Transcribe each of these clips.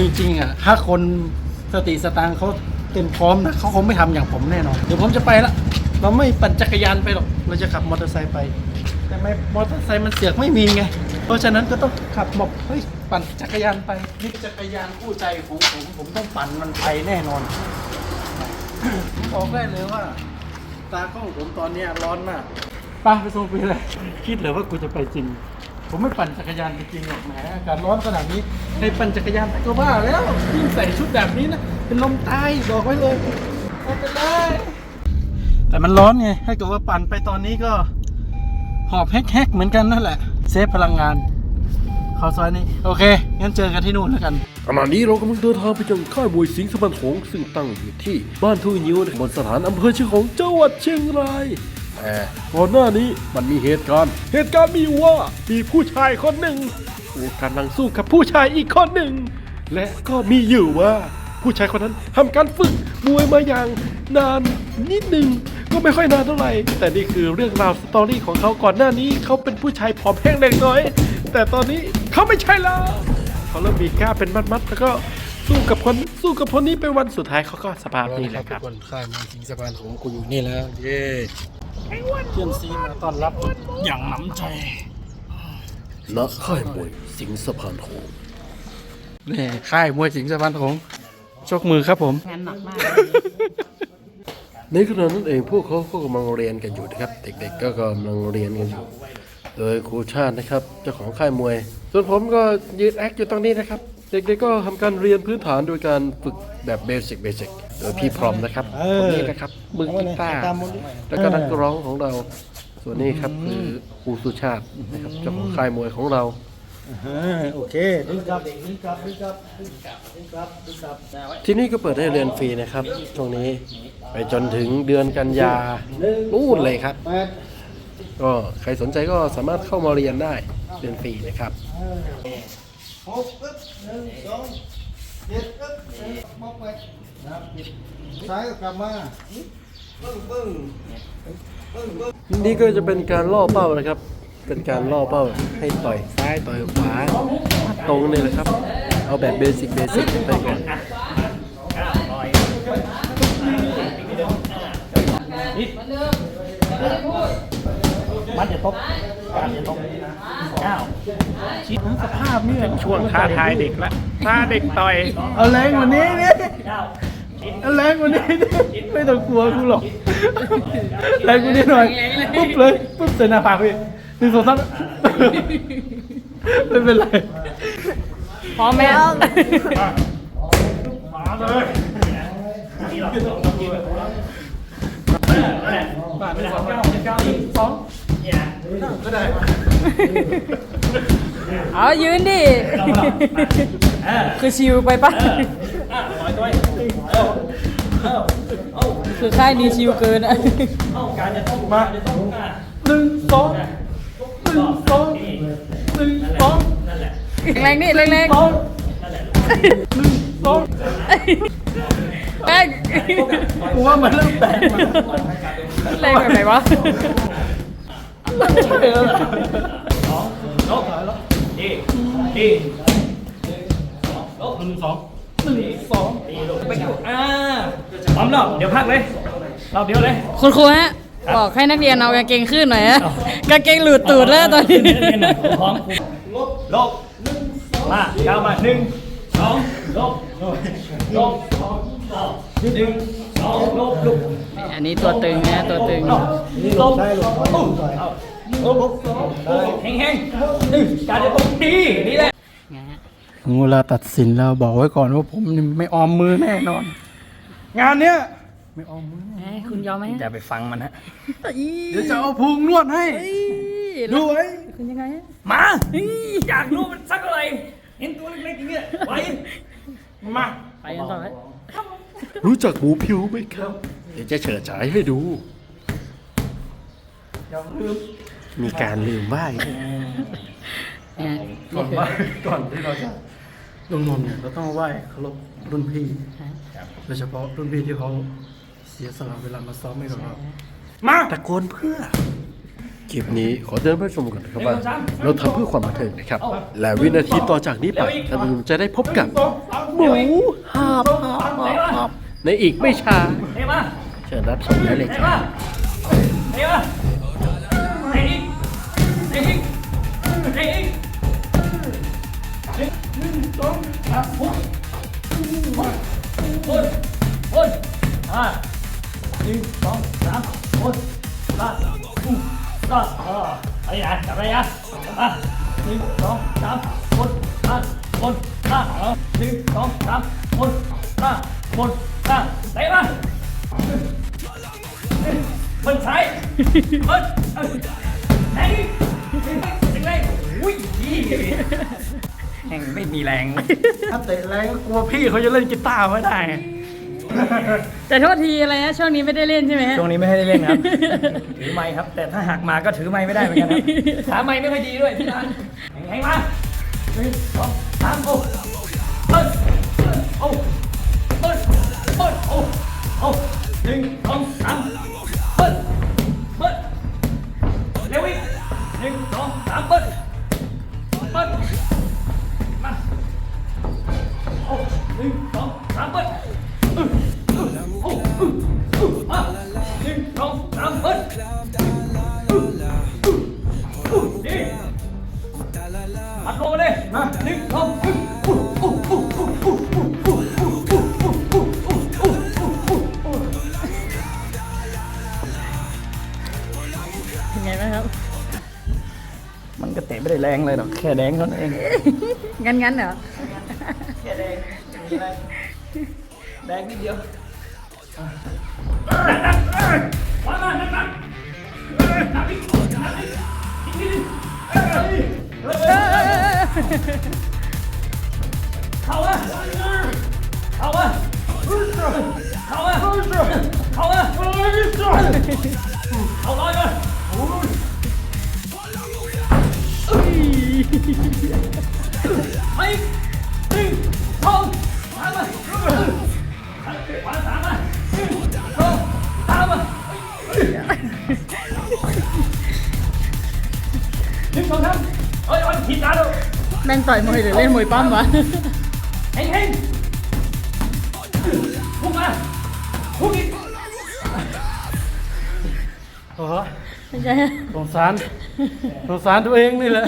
จริงๆอะถ้าคนสติสตางค์เขาเต็มพร้อมนะเขาคงไม่ทำอย่างผมแน่นอนเดี๋ยวผมจะไปละเราไม่ปั่นจักรยานไปหรอกเราจะขับมอเตอร์ไซค์ไป แต่ไม่มอเตอร์ไซค์มันเสือกไม่มีไง เพราะฉะนั้นก็ต้องขับหมอบเฮ้ยปั่นจักรยานไปนี่จักรยานคู่ใจของผมผมต้องปั่นมันไปแน่นอนผมบอกได้เลยว่า ตากล้องผมตอนเนี้ยร้อนมากไป้าไปส่งไปเลยคิดเลยว่ากูจะไปจริง ผมไม่ปั่นจักรยานจริงๆหรอกแหมอากาศร้อนขนาดนี้ให้ปั่นจักรยานก็บ้าแล้วยิ่งใส่ชุดแบบนี้นะเป็นลมตายบอกไว้เลยไม่เป็นไรแต่มันร้อนไงถ้าเกิดว่าปั่นไปตอนนี้ก็ หอบแฮกๆเหมือนกันนั่นแหละ เซฟพลังงานเข้าซอยนี้โอเคงั้นเจอกันที่นู่นแล้วกันขณะนี้เรากำลังเดินทางไปยังค่ายมวยสิงห์สะบันหงส์ซึ่งตั้งอยู่ที่บ้านทุ่งยิ้วบนสถานอำเภอเชียงของจังหวัดเชียงราย แต่ก่อนหน้านี้มันมีเหตุการณ์ เหตุการณ์มีอยู่ว่ามีผู้ชายคนหนึ่งผู้กำลังสู้กับผู้ชายอีกคนหนึ่ง และก็มีอยู่ว่าผู้ชายคนนั้นทำการฝึกมวยมาอย่างนานนิดหนึ่งก็ไม่ค่อยนานเท่าไหร่ แต่นี่คือเรื่องราวสตอรี่ของเขาก่อนหน้านี้เขาเป็นผู้ชายผอมแห้งเล็กน้อย แต่ตอนนี้เขาไม่ใช่แล้วเขาเริ่มมีกล้ามเป็นมัดๆแล้วก็สู้กับคนสู้กับคนนี้เป็นวันสุดท้ายเขาก็สภาพนี้แหละครับทุกคนค่ายมวยสิงห์สะพานของกูอยู่นี่แล้วเย้ เพื่อนซีมาต้อนรับอย่างหนำใจณค่ายมวยสิงห์สะพานโขงนี่ค่ายมวยสิงห์สะพานของชกมือครับผม งานหนักมากในขณะนั้นเองพวกเขาก็กำลังเรียนกันอยู่นะครับ เด็กๆก็กำลังเรียนกันอยู่ โดยครูชาตินะครับเจ้าของค่ายมวย ส่วนผมก็ยืนแอคอยู่ตรงนี้นะครับ เด็กๆก็ทำการเรียนพื้นฐานโดยการฝึกแบบเบสิกเบสิก โดยพี่พรอมนะครับเอคนอนี้นะครับมือกีตาร์แล้วก็นักร้องของเรา ส่วนนี้ครับคือครูสุชาตินะครับเจ้าของค่ายมวยของเรา อ่าโอเคดึงกลับดึงกลับดึงกลับดึงกลับดึงกลับดึงกลับที่นี่ก็เปิดให้เรียนฟรีนะครับช่วงนี้ไปจนถึงเดือนกันยานู่นเลยครับ แปดก็ใครสนใจก็สามารถเข้ามาเรียนได้เรียนฟรีนะครับ หกปึ๊บหนึ่งสอง เจ็ดปึ๊บมอกไปนะครับซ้ายก็กลับมาปึ้งปึ้งปึ้งปึ้งนี่ก็จะเป็นการล่อเป้านะครับ เป็นการล่อเป้าให้ต่อยซ้ายต่อยขวาตรงนี่แหละครับ เอาแบบเบสิกเบสิกไปก่อน มันจะตกการจะตกเก้าชี้ทั้งสภาพเนี่ยช่วงท้าทายเด็กละท้าเด็กต่อย เอาแรงกว่านี้นี่เอาแรงกว่านี้นี่ไม่ต้องกลัวกูหรอกแรงกว่านี้หน่อย ปุ๊บเลยปุ๊บเซนาผากพี่หนึ่งสองสามไม่เป็นไรพร้อมไหมบาทหนึ่งสองเก้าเก้าสอง ก็ได้เอายืนดิคือชิวไปปะคือค่ายนี้ชิวเกินอะมาหนึ่งสองหนึ่งสองหนึ่งสองแรงๆดิแรงสองหนึ่งสองๆแป้งกูว่ามันเริ่มแปลกมาแรงแบบไหนวะ ใช่แล้วล่ะอ่าพร้อมแล้วเดี๋ยวพักเลยรอบเดียวเลยคุณครูฮะบอกให้นักเรียนเอากางเกงขึ้นหน่อยฮะกางเกงหลุดตูดแล้วตอนนี้พร้อมลบมาเก้ามาหนึ่งสองลบลบสองหนึ่งสองลบลุกอันนี้ตัวตึงนะตัวตึงลบลบลบ แห้งๆการจะตรงดีนี่แหละเวลาตัดสินแล้วบอกไว้ก่อนว่าผมไม่ออมมือแน่นอน งานเนี้ยไม่ออมมือคุณยอมไหมอย่าไปฟังมันฮะเดี๋ยวจะเอาพุงนวดให้ดูไว้คุณยังไงมาอยากรู้มันสักอะไรเห็นตัวเล็กๆอย่างเงี้ยไว้มาไปกันต่อไหมรู้จักหมูผิวไหมครับ เดี๋ยวจะเฉิดฉายให้ดูมี การลืมไหว้เนี่ยก่อนไหว้ก่อนที่เราจะลงนนท์เนี่ยเราต้องไหว้เคารพรุ่นพี่โดยเฉพาะรุ่นพี่ที่เขาเสียสละเวลามาซ้อมให้กับเรามาตะโกนเพื่อคลิปนี้ขอเตือนเพื่อนชมก่อนนะครับว่าเราทำเพื่อความบันเทิงนะครับ และวินาทีต่อจากนี้ไปท่านผู้ชมจะได้พบกับหมูหาบหาบหาบหาบในอีกไม่ช้าเฮ้มาเชิญรับชมได้เลยเฮ้ครัมาบ สองสามหกคนคนอ่าหนึ่งสองสามคนมาอู้ต่ออ่าอะไรนะจับอะไรนะอะหนึ่งสองสามคนมาคนมาเออหนึ่งสองสามคนมาคนมาเตะมามันใช้มันเอ้ย แห่งไม่มีแรง ถ้าเตะแรงก็กลัวพี่เขาจะเล่นกีตาร์ไม่ได้ไงแต่โทษทีอะไรนะช่วงนี้ไม่ได้เล่นใช่ไหมฮะ ช่วงนี้ไม่ให้ได้เล่นครับ ถือไม้ครับ แต่ถ้าหักมาก็ถือไม้ไม่ได้เหมือนกันครับขาไม้ไม่ค่อยดีด้วยพี่นันแข็งๆมาหนึ่งสองสามโอ้เปิ้ลเปิ้ลโอ้ งเลยดอกแค่แดงเท่านั้นเอง งั้นงั้นเหรอ แค่แดงแดงนิดเดียวเขาอะเขาอะ สองสามเฮ้ยวันผิดตาดูแม่งต่อยมวยหรือเล่นมวยปั้มวะเฮ้งเฮ้งพุ่งมาพุ่งอีกโอ้โหเป็นไงฮะสงสารสงสารตัวเองนี่แหละ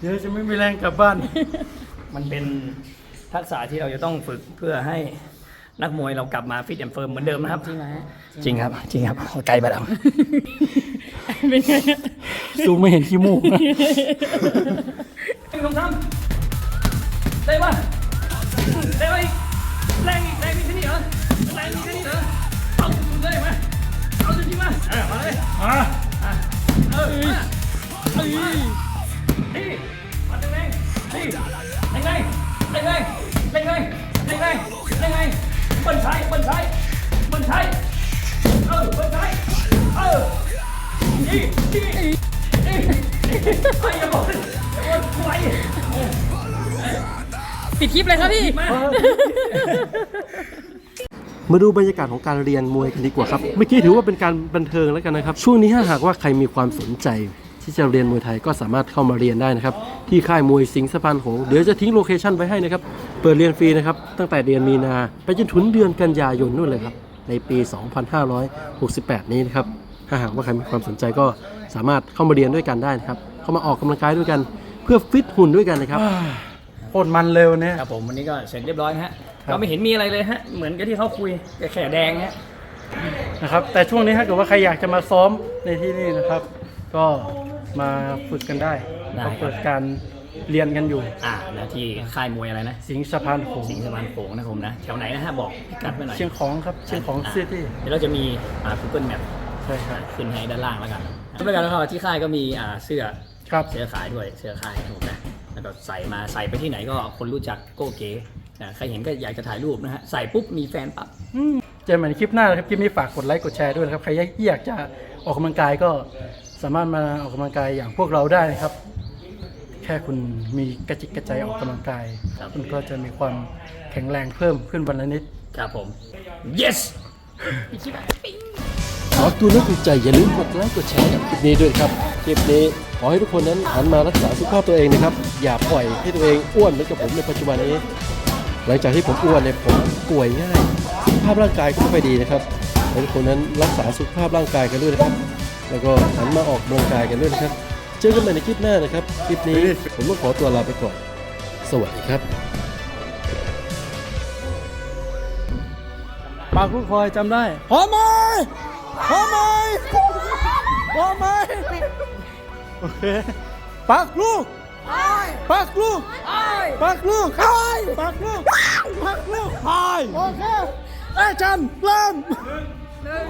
เดี๋ยวจะไม่มีแรงกลับบ้าน มันเป็นทักษะที่เราจะต้องฝึกเพื่อให้นักมวยเรากลับมาฟิตแอนด์เฟิร์มเหมือนเดิมนะครับ จริงไหมฮะจริงครับ จริงครับไกลไปแล้ว เป็นไง ฮะสูงไม่เห็นขี้มูกนะหนึ่งสองสามได้ปะได้ปะอีกแรงอีกแรงมีแค่นี้เหรอแรงมีแค่นี้เหรอเอาสุดเลยมเอาจริงๆมาเออมาเลยมาอะเออมาเอ้ยนี่มาแรงๆนี่แรงๆแรงๆแรงๆแรงๆแรงๆแรงๆเบิ้ลใช้เบิ้ลใช้เบิ้ลใช้เออเบิ้ลใช้เออนี่นี่ ไอ้อย่าบอกอย่าบอกไปิดคลิปเลยครับพี่ มาดูบรรยากาศของการเรียนมวยกันดีกว่าครับ เมื่อกี้ถือว่าเป็นการบันเทิงแล้วกันนะครับ ช่วงนี้ถ้าหากว่าใครมีความสนใจ ที่จะเรียนมวยไทยก็สามารถเข้ามาเรียนได้นะครับ ที่ค่ายมวยสิงห์สะพานหงเดี๋ยวจะทิ้งโลเคชั่นไว้ให้นะครับ เปิดเรียนฟรีนะครับ ตั้งแต่เดือนมีนาไปจนถึงเดือนกันยายนนู่นเลยครับ ในปี 2568 นี้นะครับ ถ้าหากว่าใครมีความสนใจก็ สามารถเข้ามาเรียนด้วยกันได้นะครับ เข้ามาออกกำลังกายด้วยกัน เพื่อฟิตหุ่นด้วยกันนะครับโคตรมันเร็วเนี่ยครับผมวันนี้ก็เสร็จเรียบร้อยนะฮะก็ไม่เห็นมีอะไรเลยฮะเหมือนกับที่เขาคุยกับแข่แดงฮะนะครับ แต่ช่วงนี้ถ้าเกิดว่าใครอยากจะมาซ้อมในที่นี่นะครับ ก็มาฝึกกันได้ก็เปิดการเรียนกันอยู่ อ่านะที่ค่ายมวยอะไรนะ สิงห์สะพานโขงสิงห์สะพานโขงนะผมนะแถวไหนนะฮะบอกพิกัดไว้หน่อยเชียงของครับเชียงของซิตี้เดี๋ยวเราจะมีอ่า Google Map ใช่ครับขึ้นให้ด้านล่างแล้วกัน แล้วกันแล้วก็ที่ค่ายก็มีอ่าเสื้อครับเสื้อขายด้วยเสื้อขายนะผมนะแล้วก็ใส่มาใส่ไปที่ไหนก็คนรู้จักโก้เก๋นะใครเห็นก็อยากจะถ่ายรูปนะฮะใส่ปุ๊บมีแฟนปั๊บเจอกันใหม่ในคลิปหน้านะครับคลิปนี้ฝากกดไลค์กดแชร์ด้วยนะครับใครอยากจะออกกำลังกายก็สามารถมาออกกำลังกายอย่างพวกเราได้นะครับ แค่คุณมีกระจิกกระใจออกกำลังกายคุณก็จะมีความแข็งแรงเพิ่มขึ้นวันละนิด ครับผม yes ปิดคลิปอะปิ๊งโอ้ากตัวน่าถูกใจอย่าลืมกดไลค์กดแชร์กับคลิปนี้ด้วยครับคลิปนี้ขอให้ทุกคนนั้นหันมารักษาสุขภาพตัวเองนะครับ อย่าปล่อยให้ตัวเองอ้วนเหมือนกับผมในปัจจุบันนี้ หลังจากที่ผมอ้วนเนี่ยผมป่วยง่ายสุขภาพร่างกายก็ไม่ค่อยดีนะครับให้ทุกคนนั้นรักษาสุขภาพร่างกายกันด้วยนะครับ แล้วก็หันมาออกกำลังกายกันด้วยนะครับ เจอกันใหม่ในคลิปหน้านะครับ คลิปนี้ผมต้องขอตัวลาไปก่อน สวัสดีครับปากลูกคอยจำได้พร้อมไหม พร้อมไหมพร้อมไหมโอเคปากลูกปากลูกปากลูกปากลูกปากลูกโอเคแอคชั่นเริ่มหนึ่ง